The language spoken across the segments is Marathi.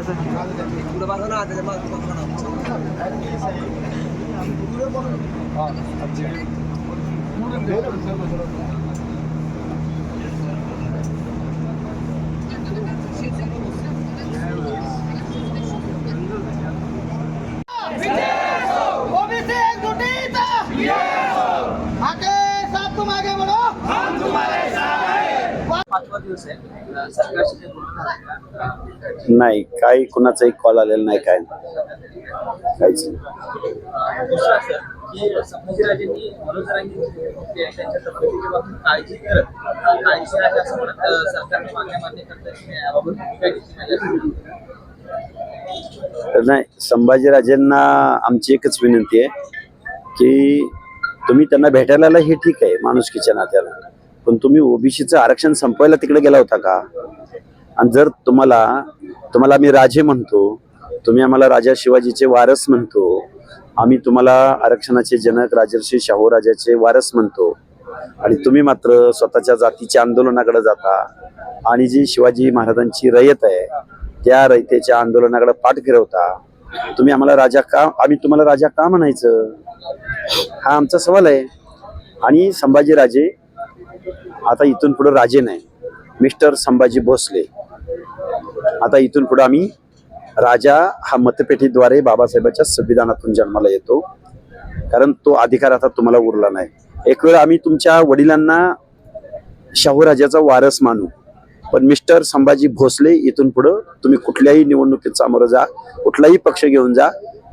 कसं नाही काही कुणाचाही कॉल आलेला नाही काय नाही. काहीच नाही. नाही संभाजीराजेंना आमची एकच विनंती आहे की तुम्ही त्यांना भेटायला हे ठीक आहे माणुसकीच्या नात्याला पण तुम्ही ओबीसीचं आरक्षण संपवायला तिकडे गेला होता का? आणि जर तुम्हाला तुम्हाला आम्ही राजे म्हणतो तुम्ही आम्हाला राजा शिवाजीचे वारस म्हणतो आम्ही तुम्हाला आरक्षणाचे जनक राजर्षी शाहू राजाचे वारस म्हणतो आणि तुम्ही मात्र स्वतःच्या जातीच्या आंदोलनाकडे जाता आणि जी शिवाजी महाराजांची रयत आहे त्या रयतेच्या आंदोलनाकडे पाठ फिरवता तुम्ही आम्हाला राजा का आम्ही तुम्हाला राजा का म्हणायचं? हा आमचा सवाल आहे. आणि संभाजीराजे आता इथून पुढे राजे नाही. मिस्टर संभाजी भोसले. आता इथून पुढे आम्ही राजा हा मतपेटीद्वारे बाबासाहेबांच्या संविधानातून जन्माला येतो. कारण तो अधिकार आता तुम्हाला उरला नाही. एक वेळ आम्ही तुमच्या वडिलांना शाहूराजाचा वारस मानू. पण मिस्टर संभाजी भोसले इथून पुढं तुम्ही कुठल्याही निवडणुकीत सामोरं जा कुठलाही पक्ष घेऊन जा.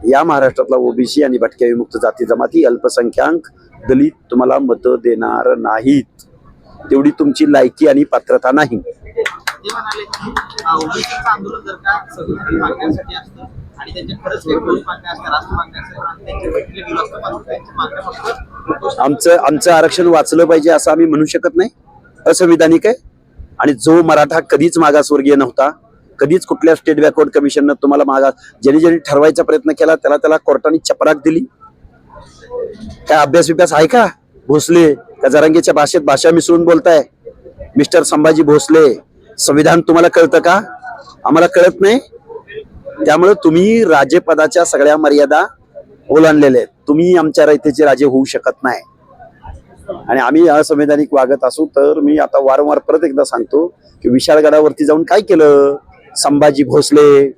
या महाराष्ट्रातला ओबीसी आणि भटक्या विमुक्त जाती जमाती अल्पसंख्याक दलित तुम्हाला मतं देणार नाहीत. तेवढी तुमची लायकी आणि पात्रता नाही. ते म्हणाले की ओबीसीचं आंदोलन जर का संविधानिक मागण्यासाठी असतं आणि त्यांच्या खरंच काही ठोस मागण्या असतात राष्ट्र मागण्या असतात आणि त्यांच्या भेटीला गेलो असतं मात्र त्यांच्या मागण्या फक्त आमचं आमचं आरक्षण वाचलं पाहिजे असं आम्ही म्हणू शकत नाही. असंविधानिक आहे. आणि जो मराठा कधीच मागासवर्गीय नव्हता कधीच कुठल्या स्टेट बॅकवर्ड कमिशननं तुम्हाला मागास ज्यांनी ज्यांनी ठरवायचा प्रयत्न केला त्याला त्याला कोर्टाने चपराक दिली. काय अभ्यास विभ्यास आहे का? भोसले का जरांगेच्या भाषेत भाषा मिसळून बोलताय. मिस्टर संभाजी भोसले संविधान तुम्हाला कळतं का? आम्हाला कळत नाही. त्यामुळे तुम्ही राजेपदाच्या सगळ्या मर्यादा ओलांडलेल्या आहेत. तुम्ही आमच्या रयतेचे राजे होऊ शकत नाही. आणि आम्ही असंवैधानिक वागत असू तर मी आता वारंवार परत एकदा सांगतो की विशाळगडावरती जाऊन काय केलं? संभाजी भोसले.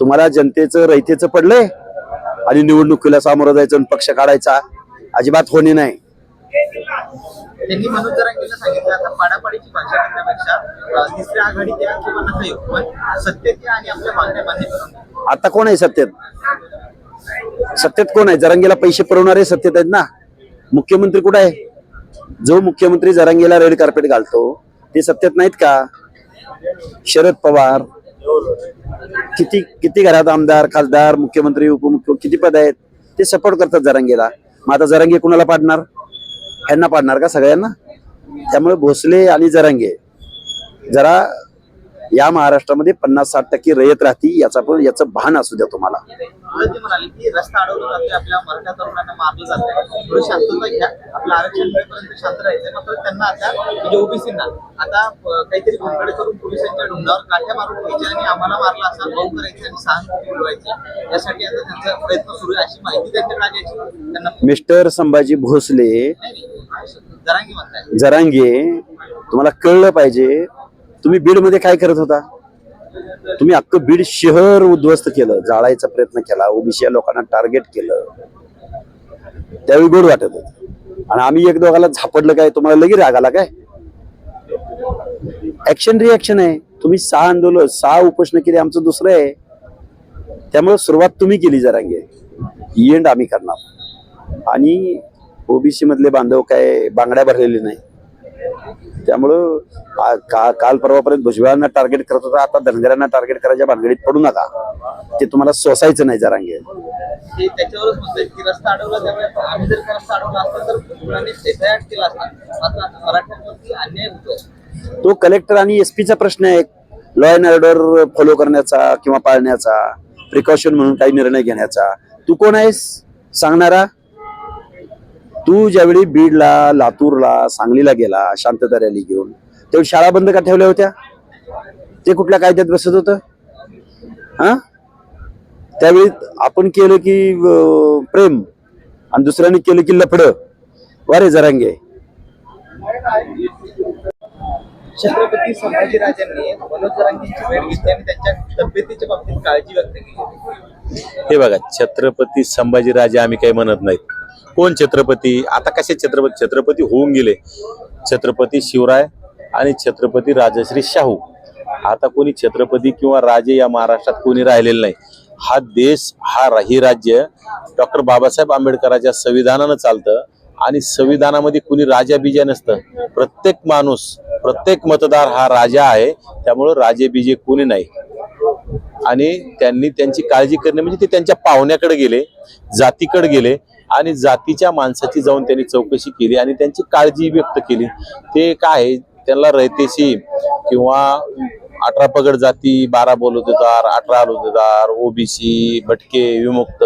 तुम्हाला जनतेचं रयतेचं पडलंय? आणि निवडणुकीला सामोरं जायचं आणि पक्ष काढायचा? अजिबात होणे नाही. त्यांनी मनोज जरांगेला सांगितलं आता पाडापाडीची भाषा करण्यापेक्षा अं, तिसऱ्या आघाडी द्या किंवा नका येऊ पण सत्तेत या आणि आपल्या मागण्या मान्य करून द्या. आता कोण आहे सत्तेत? सत्तेत कोण आहे? जरांगीला पैसे पुरवणारे सत्तेत आहेत ना. मुख्यमंत्री कुठे आहे? जो मुख्यमंत्री जरांगीला रेड कार्पेट घालतो ते सत्तेत नाहीत का? शरद पवार. किती किती घरात आमदार खासदार मुख्यमंत्री उपमुख्य किती पद आहेत? ते सपोर्ट करतात जरांगीला. मग आता जरांगे कुणाला पाडणार? ह्यांना पाडणार का सगळ्यांना? त्यामुळे भोसले आणि जरांगे. जरा या महाराष्ट्रामध्ये पन्नास साठ टक्के रयत राहती याचा पण याचं भान असू द्या तुम्हाला. म्हणजे मिस्टर संभाजी भोसले जरांगे तुम्हाला कळलं पाहिजे तुम्ही बीडमध्ये काय करत होता? तुम्ही अख्खं बीड शहर उद्ध्वस्त केलं जाळायचा प्रयत्न केला ओबीसी या लोकांना टार्गेट केलं. त्यावेळी गोड वाटत होत. आणि आम्ही एक दोघाला झापडलं काय तुम्हाला लगेच राग आला काय? ऍक्शन रिॲक्शन आहे. तुम्ही सहा आंदोलन सहा उपोषण केली आमचं दुसरं आहे. त्यामुळे सुरुवात तुम्ही केली जरांगे एंड आम्ही करणार. आणि ओबीसी मधले बांधव काय बांगड्या भरलेले नाही त्यामुळं का काल परवापर्यंत भुजबळांना टार्गेट करत होता आता धनगरांना टार्गेट करायच्या भानगडीत पडू नका. ते तुम्हाला सोसायचं नाही जरांगे ते कलेक्टर आणि एस चा प्रश्न आहे. लॉ अँड ऑर्डर फॉलो करण्याचा किंवा पाळण्याचा प्रिकॉशन म्हणून काही निर्णय घेण्याचा. तू कोण आहेस? सांगणारा? तू ज्यावेळी बीडला लातूरला सांगलीला गेला शांतता रॅली घेऊन त्यावेळी शाळा बंद का ठेवल्या होत्या? ते कुठल्या कायद्यात बसत होतं? हा? त्यावेळी आपण केलं की प्रेम आणि दुसऱ्याने केलं की लफड. वारे जरांगे. छत्रपती संभाजीराजांनी मनोज भेट घेतली आणि त्यांच्या तब्येतीच्या बाबतीत काळजी व्यक्त केली. हे बघा छत्रपती संभाजीराजे आम्ही काही म्हणत नाहीत. कोण छत्रपती? आता कसे छत्रपती छत्रपती होऊन गेले? छत्रपती शिवराय आणि छत्रपती राजश्री शाहू. आता कोणी छत्रपती किंवा राजे या महाराष्ट्रात कोणी राहिलेलं नाही. हा देश हा ही राज्य डॉक्टर बाबासाहेब आंबेडकरांच्या संविधानानं चालतं आणि संविधानामध्ये कुणी राजा बिजा नसतं. प्रत्येक माणूस प्रत्येक मतदार हा राजा आहे त्यामुळं राजे बीजे कोणी नाही. आणि त्यांनी त्यांची काळजी करणे म्हणजे ते त्यांच्या पाहुण्याकडे गेले जातीकडे गेले आणि जातीच्या माणसाची जाऊन त्यांनी चौकशी केली आणि त्यांची काळजी व्यक्त केली. ते काय आहे, त्यांना रयतेशी किंवा अठरा पगड जाती बारा बोलवतेदार अठरा बोलवतेदार ओबीसी भटके विमुक्त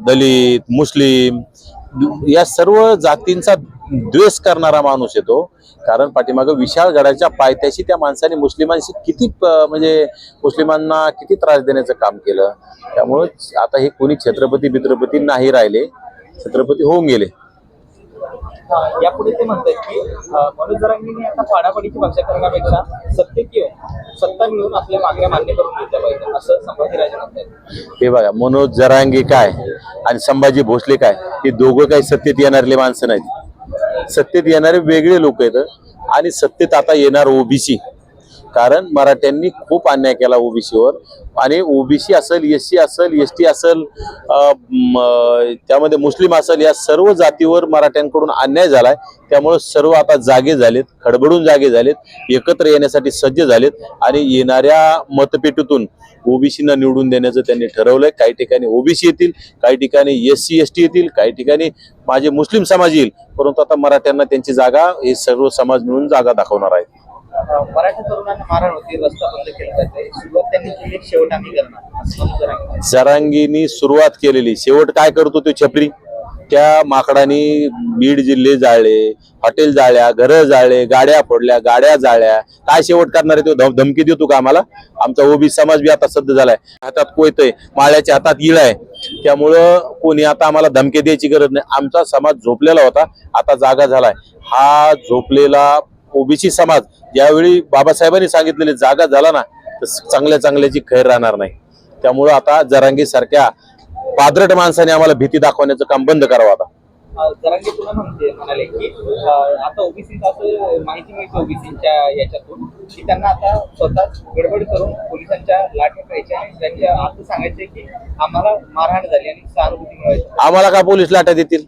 दलित मुस्लिम या सर्व जातींचा द्वेष करणारा माणूस येतो कारण पाठीमागं विशाळ गडाच्या पायथ्याशी त्या माणसाने मुस्लिमांशी किती म्हणजे मुस्लिमांना किती त्रास देण्याचं काम केलं. त्यामुळं आता हे कोणी छत्रपती बित्रपती नाही राहिले. छत्रपती होऊन गेले. यापुढे ते म्हणतात की अं, मनोज जरांगेंनी आता पाडापाडीची भाषा करण्यापेक्षा सत्तेत येऊन सत्ता मिळून आपल्या मागण्या मान्य करून घेतल्या पाहिजे असं संभाजीराजे म्हणतात हे बघा मनोज जरांगी काय आणि संभाजी भोसले काय हे दोघं काय सत्तेत येणारे माणसं नाहीत. सत्तेत येणारे वेगळे लोक आहेत आणि सत्तेत आता येणार ओबीसी. कारण मराठ्यांनी खूप अन्याय केला ओबीसीवर. आणि ओबीसी असेल एस सी असेल एस टी असेल म, त्यामध्ये मुस्लिम असेल या सर्व जातीवर मराठ्यांकडून अन्याय झालाय. त्यामुळे सर्व आता जागे झालेत खडबडून जागे झालेत एकत्र येण्यासाठी सज्ज झालेत आणि येणाऱ्या मतपेटीतून ओबीसीना निवडून देण्याचं त्यांनी ठरवलंय. काही ठिकाणी ओबीसी येतील काही ठिकाणी एस सी एस टी येतील काही ठिकाणी माझे मुस्लिम समाज येईल. परंतु आता मराठ्यांना त्यांची जागा हे सर्व समाज मिळून जागा दाखवणार आहेत. मराठा तरुणांना मारहाण होती रस्ता बंद केला जाते सुरुवात त्यांनी केली शेवट आम्ही करणार. सरांगीनी सुरुवात केलेली. शेवट काय करतो तो छपरी? त्या माकडांनी बीड जिल्हे जाळले हॉटेल जाळल्या घरं जाळले गाड्या फोडल्या गाड्या जाळल्या काय शेवट करणार आहे तो? धमकी देतो का आम्हाला? आमचा ओबी समाज बी आता सध्या झालाय. हातात कोयतय माळ्याच्या हातात इळ आहे. त्यामुळं कोणी आता आम्हाला धमकी द्यायची गरज नाही. आमचा समाज झोपलेला होता. आता जागा झालाय. हा झोपलेला ओबीसी समाज ज्यावेळी बाबासाहेबांनी सांगितलेली जागा झाला ना तर चांगल्या चांगल्याची खैर राहणार नाही. त्यामुळं आता जरांगी सारख्या पादरट माणसाने आम्हाला भीती दाखवण्याचं काम बंद करावं आता. अं, जरांगे पुन्हा म्हणते म्हणाले की अं, आता ओबीसीचा असं माहिती मिळते ओबीसीच्या याच्यातून की त्यांना आता स्वतः गडबड करून पोलिसांच्या लाठी खायच्या आणि त्यांच्या असं सांगायचे की आम्हाला मारहाण झाली आणि सहानुभूती मिळवायची आम्हाला का पोलीस लाटा देतील?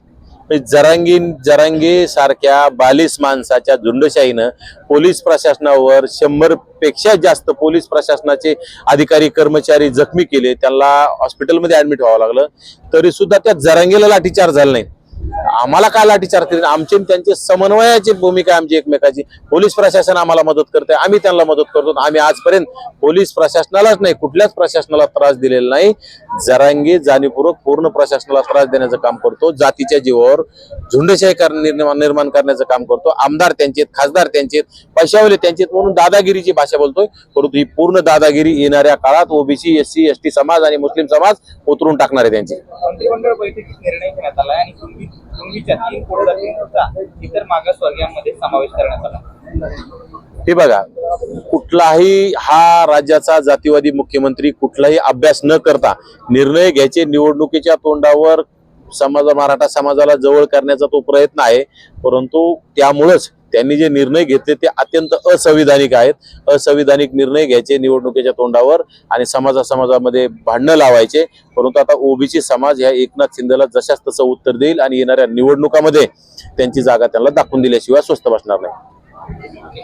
जरांगीन जरांगे सारख्या बालिस माणसाच्या झुंडशाहीनं पोलीस प्रशासनावर शंभरपेक्षा जास्त पोलीस प्रशासनाचे अधिकारी कर्मचारी जखमी केले. त्यांना हॉस्पिटलमध्ये ऍडमिट व्हावं लागलं. तरी सुद्धा त्या जरांगेला लाठीचार झाला नाही. आम्हाला काय लाठीचार केली आमचे त्यांची समन्वयाची भूमिका आमची एकमेकाची. पोलीस प्रशासन आम्हाला मदत करते. आम्ही त्यांना मदत करतो. आम्ही आजपर्यंत पोलीस प्रशासनालाच नाही कुठल्याच प्रशासनाला त्रास दिलेला नाही. जरांगी जाणीवपूर्वक पूर्ण प्रशासनाला त्रास देण्याचं काम करतो. जातीच्या जीवावर झुंडशाही कर- निर्माण निर्माण करण्याचं काम करतो. आमदार त्यांचे खासदार त्यांचे पैशावले त्यांचे म्हणून दादागिरीची भाषा बोलतोय. परंतु ही पूर्ण दादागिरी येणाऱ्या काळात OBC S C S T समाज आणि मुस्लिम समाज उतरून टाकणार आहे त्यांची. मंत्रिमंडळ बैठकीत निर्णय घेण्यात आला आणि पूर्वीच्या तीन कोटी जातींचा इतर मागासवर्गीयांमध्ये समावेश करण्यात आला. हे बघा कुठलाही हा राज्याचा जातीवादी मुख्यमंत्री कुठलाही अभ्यास न करता निर्णय घ्यायचे निवडणुकीच्या तोंडावर समाज मराठा समाजाला जवळ करण्याचा तो प्रयत्न आहे. परंतु त्यामुळंच त्यांनी जे निर्णय घेतले ते अत्यंत असंविधानिक आहेत. असंविधानिक निर्णय घ्यायचे निवडणुकीच्या तोंडावर आणि समाजा समाजामध्ये भांडणं लावायचे. परंतु आता ओबीसी समाज ह्या एकनाथ शिंदेला जशाच तसं उत्तर देईल आणि येणाऱ्या निवडणुकामध्ये त्यांची जागा त्यांना दाखवून दिल्याशिवाय स्वस्त बसणार नाही.